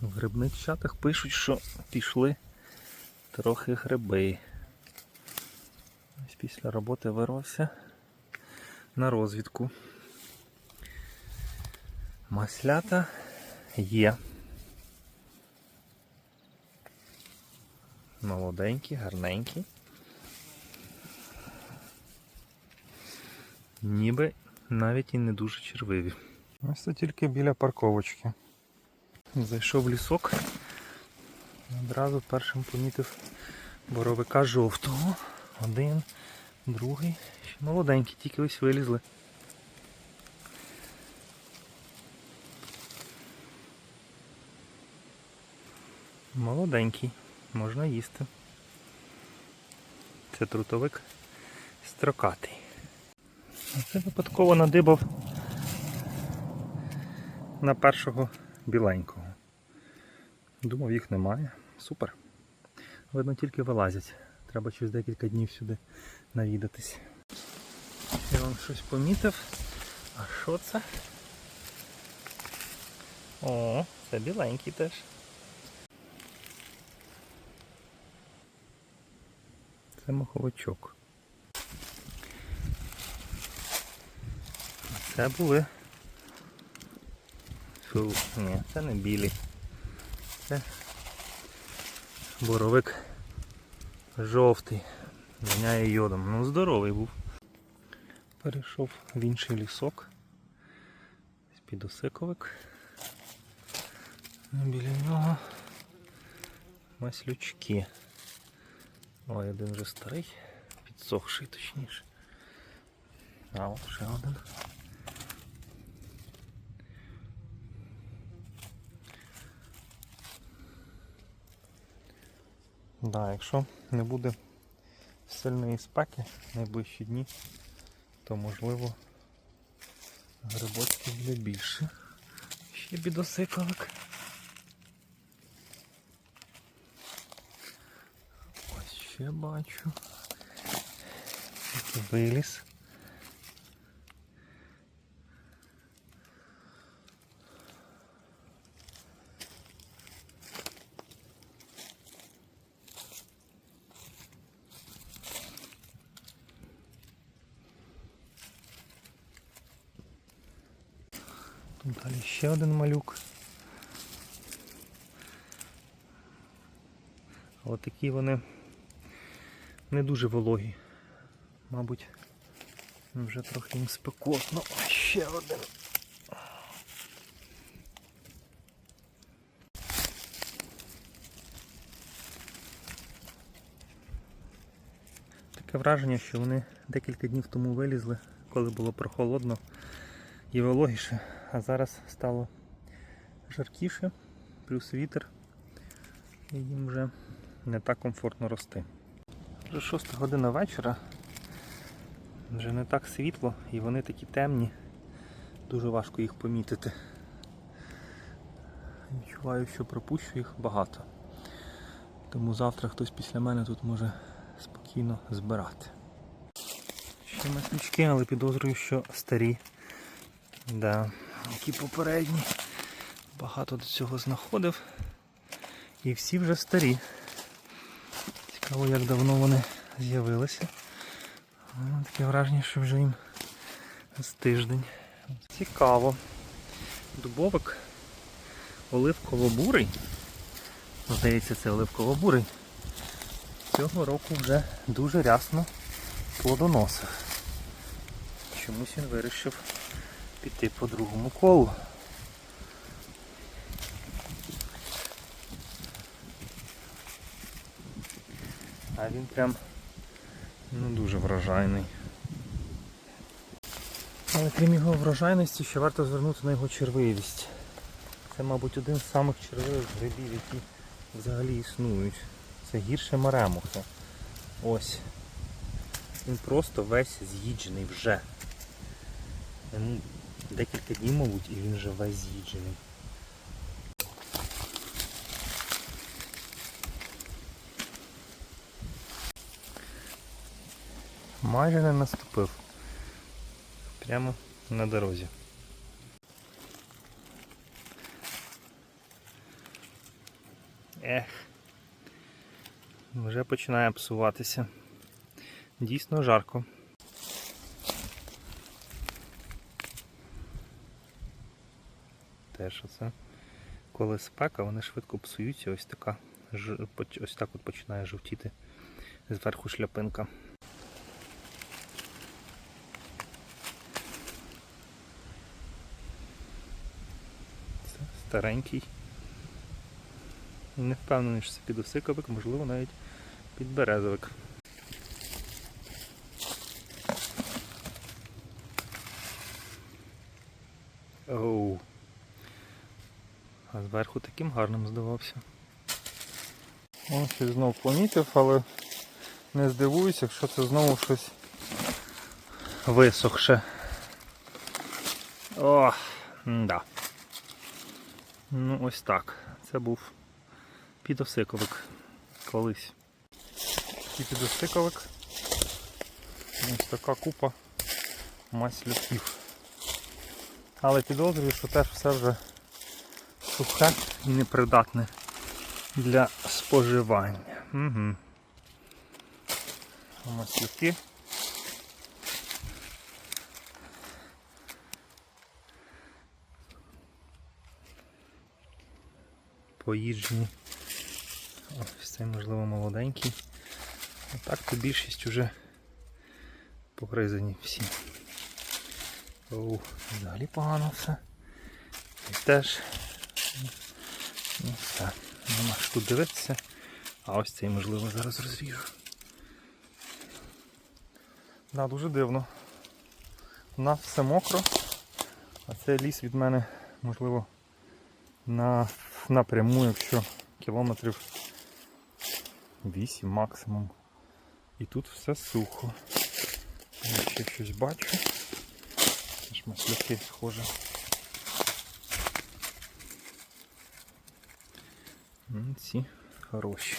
В грибних чатах пишуть, що пішли трохи гриби. Ось після роботи вирвався на розвідку. Маслята є. Молоденькі, гарненькі. Ніби навіть і не дуже червиві. Ось це тільки біля парковочки. Зайшов в лісок. Одразу першим помітив боровика жовтого. Один, другий. Ще молоденькі, тільки ось вилізли. Молоденький, можна їсти. Це трутовик строкатий. А це випадково надибав на першого біленького. Думав, їх немає. Супер. Видно, тільки вилазять. Треба через декілька днів сюди навідатись. Я вам щось помітив. А що це? О, це біленький теж. Це маховичок. Це були. Фу, ні, це не білі. Це боровик жовтий. Воняє йодом. Ну здоровий був. Перейшов в інший лісок. Підосиковик. Біля нього маслючки. Ой, один вже старий, підсохший точніше. А от ще один. Да, якщо не буде сильної спеки найближчі дні, то можливо грибочків буде більше. Ще бідосиковик. Ось ще бачу. Виліз. Тут далі ще один малюк. Але такі вони не дуже вологі. Мабуть, вже трохи їм спекотно. Ще один. Таке враження, що вони декілька днів тому вилізли, коли було прохолодно і вологіше, а зараз стало жаркіше, плюс вітер, і їм вже не так комфортно рости. Вже 6 година вечора, вже не так світло і вони такі темні, дуже важко їх помітити. Відчуваю, що пропущу їх багато. Тому завтра хтось після мене тут може спокійно збирати. Ще маслючки, але підозрюю, що старі. Да, які попередні. Багато до цього знаходив. І всі вже старі. Цікаво, як давно вони з'явилися. Таке враження, що вже їм з тиждень. Цікаво. Дубовик оливково-бурий. Здається, це оливково-бурий. Цього року вже дуже рясно плодоносив. Чомусь він вирішив піти по другому колу. А він прям ну, дуже врожайний. Але крім його врожайності, ще варто звернути на його червивість. Це, мабуть, один з самих червивих грибів, які взагалі існують. Це гірше маремуха. Ось. Він просто весь з'їджений вже. Йому декілька днів, мабуть, і він вже весь з'їджений. Майже не наступив. Прямо на дорозі. Ех. Вже починає псуватися. Дійсно жарко. Теж оце. Коли спека, вони швидко псуються, ось така ось так от починає жовтіти зверху шляпинка. Це старенький. Не впевнений, що це підосиковик, можливо навіть підберезовик. Оу. А зверху таким гарним здавався. Ось я знов помітив, але не здивуюся, якщо це знову щось висохше. О, да. Ну ось так. Це був підосиковик колись. І підосиковик. Ось така купа маслюків. Але підозрюю, що теж все вже сухе і непридатне для споживання. Угу. Маслюки. Поїджені. Ось цей, можливо, молоденький. А так то більшість вже погризані всі. Оу, взагалі погано все. І теж ну, все. Нема що тут дивитися. А ось цей, можливо, зараз розріжу. Да, дуже дивно. У нас все мокро, а цей ліс від мене, можливо, на, напряму, якщо кілометрів 8 максимум. І тут все сухо. Я ще щось бачу. Це ж масляки схоже. Ці хороші.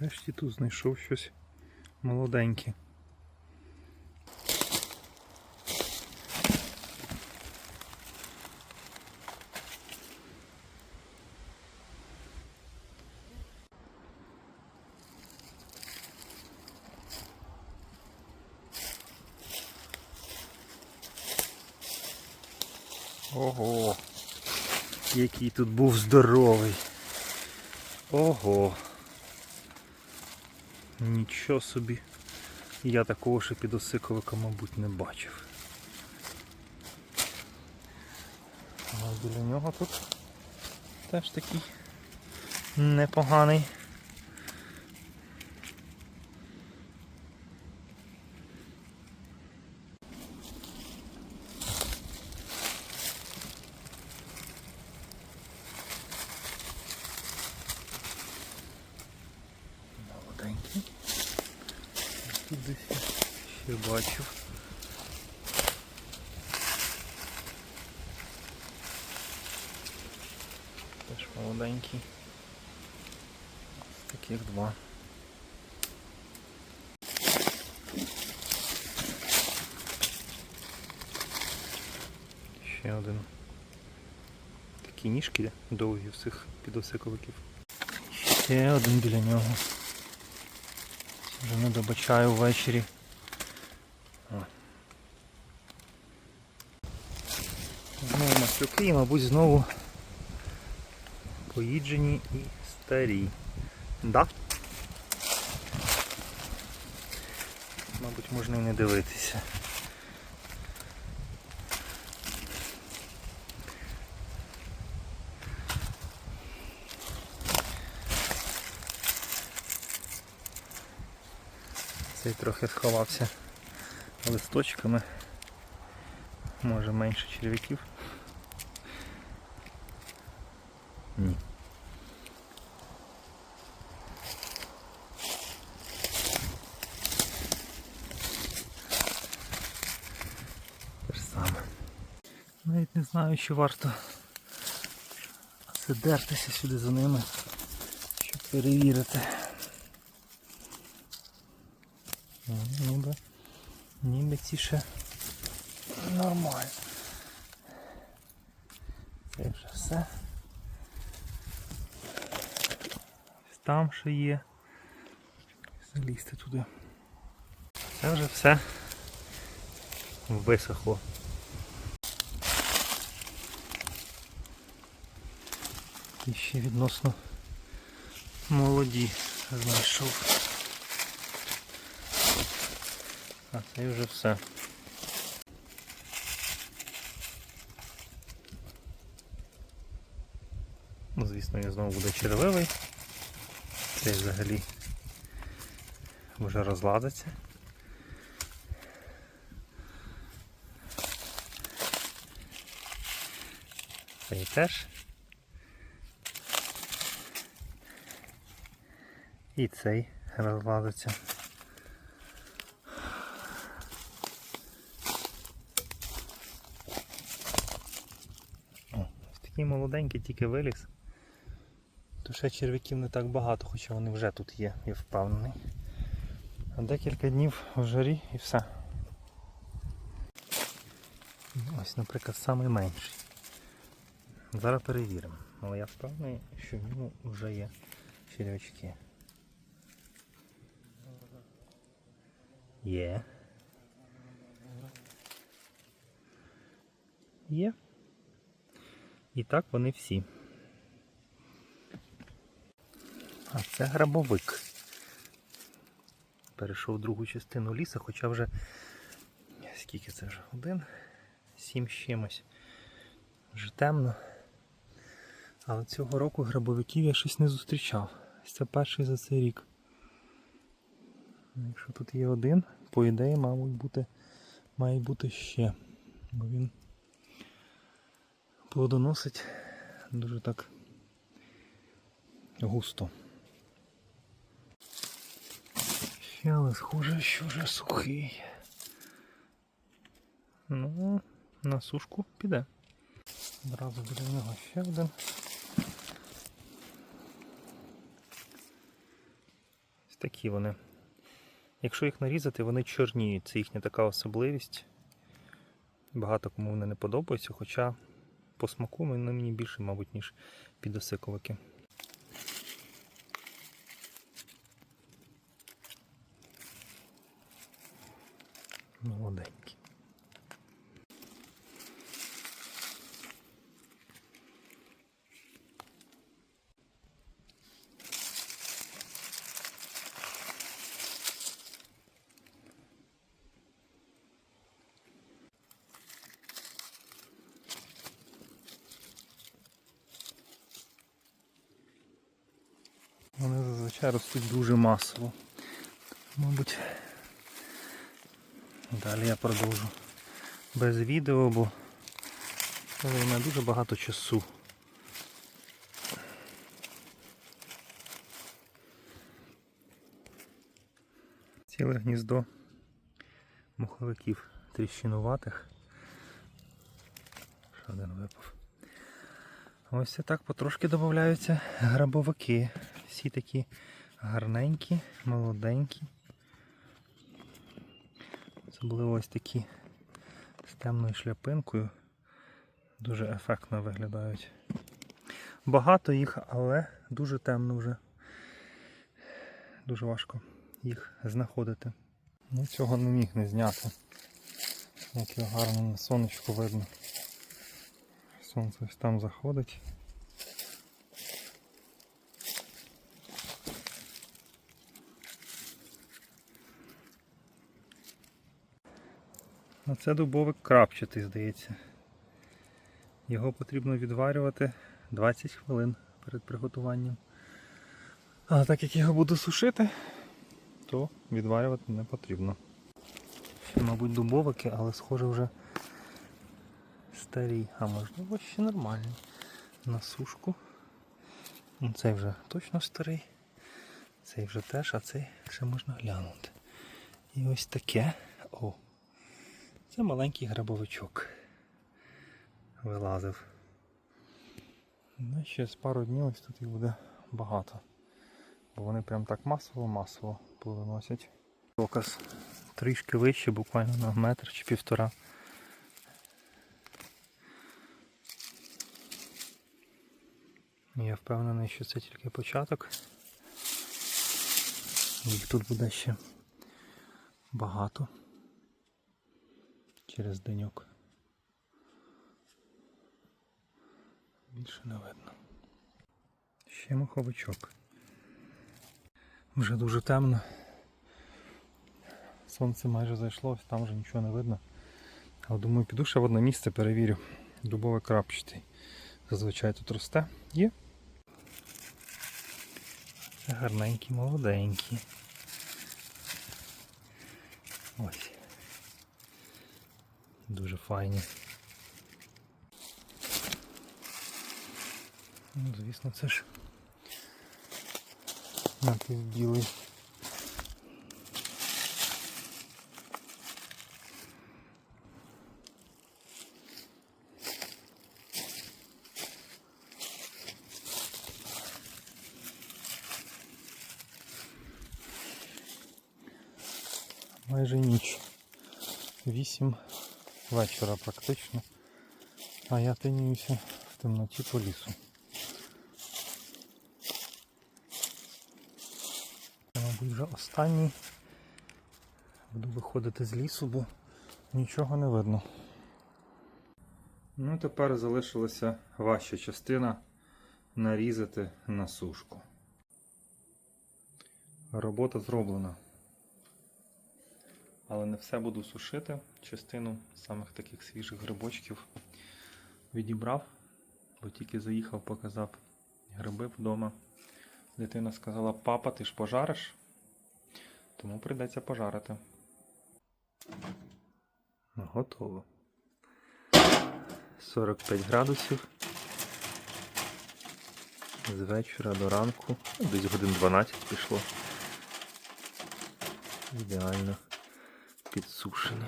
Решті тут знайшов щось молоденьке. Ого, який тут був здоровий. Ого. Нічого собі. Я такого ще підосиковика, мабуть, не бачив. А біля нього тут теж такий непоганий. Молоденький. Тут десь я ще бачив. Теж молоденький. Таких два. Ще один. Такі ніжки довгі в цих підосиковиків. Ще один біля нього. Вже не добачаю ввечері. О. Знову маслюки і, мабуть, знову поїджені і старі. Да? Мабуть, можна і не дивитися. Цей трохи сховався листочками. Може менше черв'яків. Ні. Те ж саме. Навіть не знаю, чи варто це дертися сюди за ними, щоб перевірити. Ну, Ніби Ніби ці ще нормально. Це вже все. Ось Там ще є. Залізти туди. Це вже все висохло. І ще відносно молоді знайшов. А це вже все. Ну, звісно, він знову буде червивий. Цей взагалі вже розладиться. Цей теж. І цей розладиться. О, такий молоденький тільки виліз. Ще черв'яків не так багато, хоча вони вже тут є, я впевнений. А декілька днів в жарі і все. Ось, наприклад, найменший. Зараз перевіримо. Але я впевнений, що в ньому вже є черв'ячки. Є. Є. І так вони всі. А це грабовик. Перейшов другу частину лісу, хоча вже скільки це вже годин? Сім з чимось. Вже темно. Але цього року грабовиків я щось не зустрічав. Це перший за цей рік. Якщо тут є один, по ідеї, мабуть, бути, має бути ще. Бо він плодоносить дуже так густо. Але схоже, що вже сухий. Ну, на сушку піде. Одразу біля нього ще один. Ось такі вони. Якщо їх нарізати, вони чорніють. Це їхня така особливість. Багато кому вони не подобаються, хоча по смаку вони мені більше, мабуть, ніж підосиковики. Молоденькі. Вони зазвичай ростуть дуже масово. Мабуть, далі я продовжу без відео, бо це займе дуже багато часу. Ціле гніздо муховиків тріщинуватих. Ще один випав. Ось і так потрошки додаються грабовики. Всі такі гарненькі, молоденькі. Особливо ось такі з темною шляпинкою. Дуже ефектно виглядають. Багато їх, але дуже темно вже. Дуже важко їх знаходити. Ну, цього не міг не зняти. Як його гарно на сонечку видно. Сонце ось там заходить. А це дубовик крапчатий, здається. Його потрібно відварювати 20 хвилин перед приготуванням. А так як його буду сушити, то відварювати не потрібно. Ще, мабуть, дубовики, але схоже вже старі, а можливо ще нормальні. На сушку. Ну, Цей вже точно старий. Цей вже теж, а цей ще можна глянути. І ось таке. О! Це маленький грабовичок. Вилазив. Ну, ще з пару днів ось тут їх буде багато. Бо вони прям так масово-масово плодоносять. Доказ трішки вище, буквально на метр чи півтора. Я впевнений, що це тільки початок. Їх тут буде ще багато через деньок. Більше не видно. Ще маховичок. Вже дуже темно. Сонце майже зайшло, там вже нічого не видно. Але думаю, піду ще в одне місце перевірю. Дубовий крапчатий. Зазвичай тут росте. Є. Гарненький, молоденький. Ось. Дуже файні. Ну, звісно, це ж напівбілий. Майже ніч. Вісім вечора практично. А я тинююся в темноті по лісу. Це, мабуть, вже останній. Буду виходити з лісу, бо нічого не видно. Ну, тепер залишилася важча частина нарізати на сушку. Робота зроблена. Але не все буду сушити. Частину самих таких свіжих грибочків відібрав, бо тільки заїхав, показав гриби вдома. Дитина сказала, папа, ти ж пожариш? Тому прийдеться пожарити. Готово. 45 градусів. З вечора до ранку. Десь годин 12 пішло. Ідеально підсушені.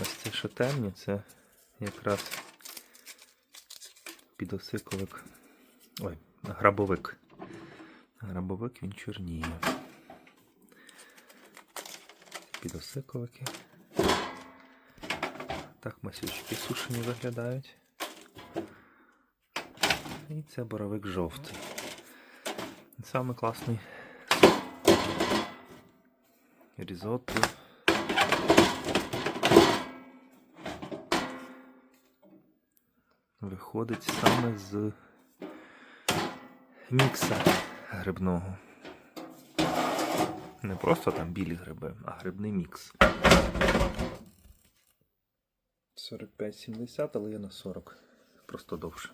Ось ці що темні, це якраз підосиковик. Ой, грабовик. Грабовик він чорніє. Підосиковики. Так масючки сушені виглядають. І це боровик жовтий. Саме класний різотто. Виходить саме з мікса грибного. Не просто там білі гриби, а грибний мікс. 45-70, але я на 40. Просто довше.